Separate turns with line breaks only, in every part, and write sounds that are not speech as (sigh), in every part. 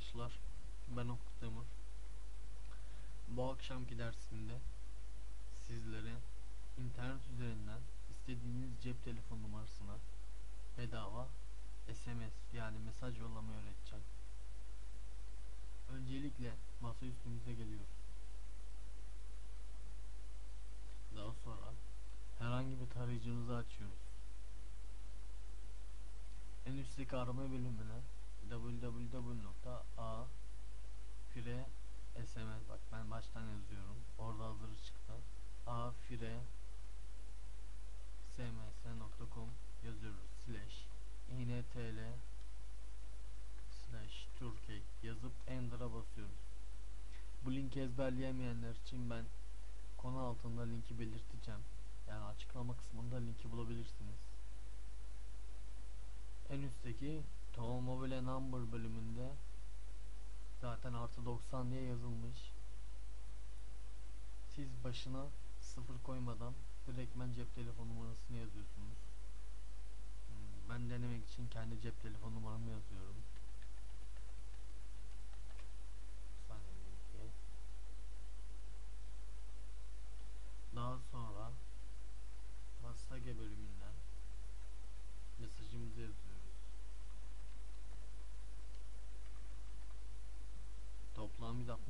arkadaşlar. Ben Ufuk Demir. Bu akşamki dersimde sizlere internet üzerinden istediğiniz cep telefon numarasına bedava SMS yani mesaj yollamayı öğreteceğim. Öncelikle masa üstümüze geliyoruz. Daha sonra herhangi bir tarayıcınızı açıyoruz. En üstteki arama bölümüne www.a bak ben baştan yazıyorum. Orada hazır çıktı. a fire sms.com yazıyoruz. Slash intl slash turkey yazıp enter'a basıyoruz. Bu linki ezberleyemeyenler için ben konu altında linki belirteceğim. Yani açıklama kısmında linki bulabilirsiniz. En üstteki Tom Mobile Number bölümünde zaten artı 90 diye yazılmış. Siz başına sıfır koymadan direktmen cep telefon numarasını yazıyorsunuz. Hmm, Ben denemek için kendi cep telefon numaramı yazıyorum.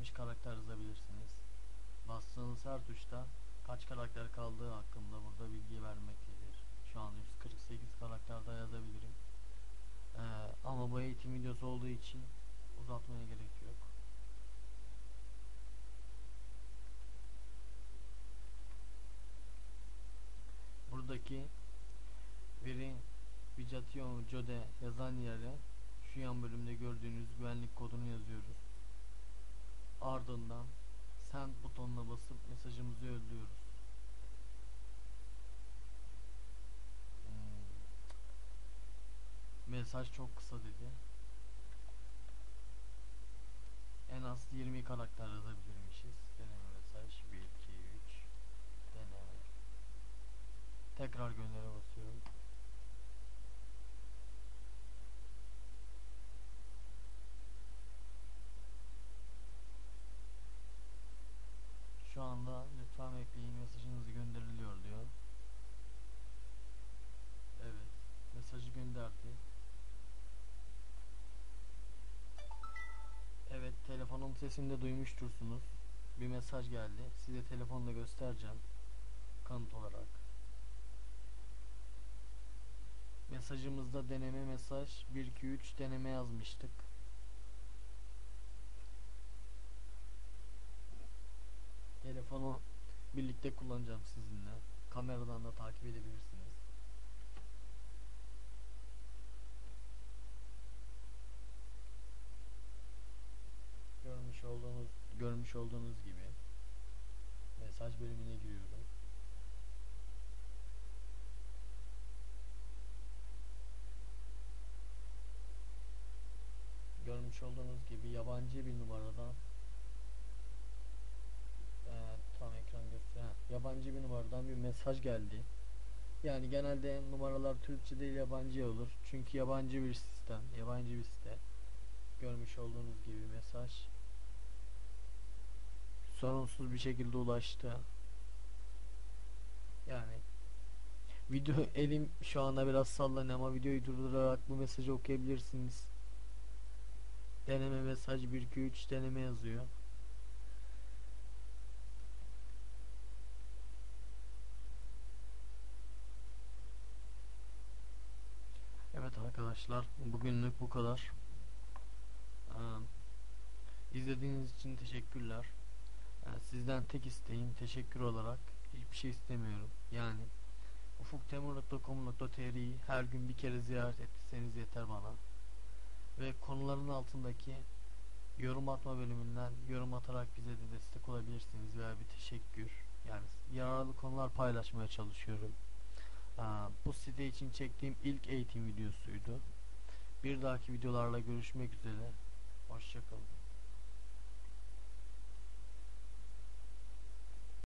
60 karakter yazabilirsiniz. Bastığınız her tuşta kaç karakter kaldığı hakkında burada bilgi vermektedir. Şu an 148 karakterde yazabilirim. Ee, ama bu eğitim videosu olduğu için uzatmaya gerek yok. Buradaki veri Vijatio Jode yazan yere şu yan bölümde gördüğünüz güvenlik kodunu yazıyoruz. Ardından send butonuna basıp mesajımızı yolluyoruz. Hmm. Mesaj çok kısa dedi. En az 20 karakter yazabilirmişiz. Deneme mesaj 1 2 3 deneme. Tekrar göndere basıyorum. Şu anda lütfen bekleyin mesajınızı gönderiliyor diyor. Evet. Mesajı gönderdi. Evet telefonun sesini de duymuştursunuz. Bir mesaj geldi. Size telefonla göstereceğim. Kanıt olarak. Mesajımızda deneme mesaj 1 2 3 deneme yazmıştık. Birlikte kullanacağım sizinle. Kameradan da takip edebilirsiniz. Görmüş olduğunuz görmüş olduğunuz gibi mesaj bölümüne giriyorum. Görmüş olduğunuz gibi yabancı bir numaradan ee, tam Ha, yabancı bir numaradan bir mesaj geldi. Yani genelde numaralar Türkçe değil yabancı olur. Çünkü yabancı bir sistem, yabancı bir site. Görmüş olduğunuz gibi mesaj sorunsuz bir şekilde ulaştı. Yani video (laughs) elim şu anda biraz sallanıyor ama videoyu durdurarak bu mesajı okuyabilirsiniz. Deneme mesaj 1 2 3 deneme yazıyor. Evet arkadaşlar bugünlük bu kadar. Ee, izlediğiniz için teşekkürler. Yani sizden tek isteğim teşekkür olarak hiçbir şey istemiyorum. Yani ufuktemur.com.tr'yi her gün bir kere ziyaret etseniz yeter bana. Ve konuların altındaki yorum atma bölümünden yorum atarak bize de destek olabilirsiniz veya bir teşekkür. Yani yararlı konular paylaşmaya çalışıyorum. Bu site için çektiğim ilk eğitim videosuydu. Bir dahaki videolarla görüşmek üzere. Hoşçakalın.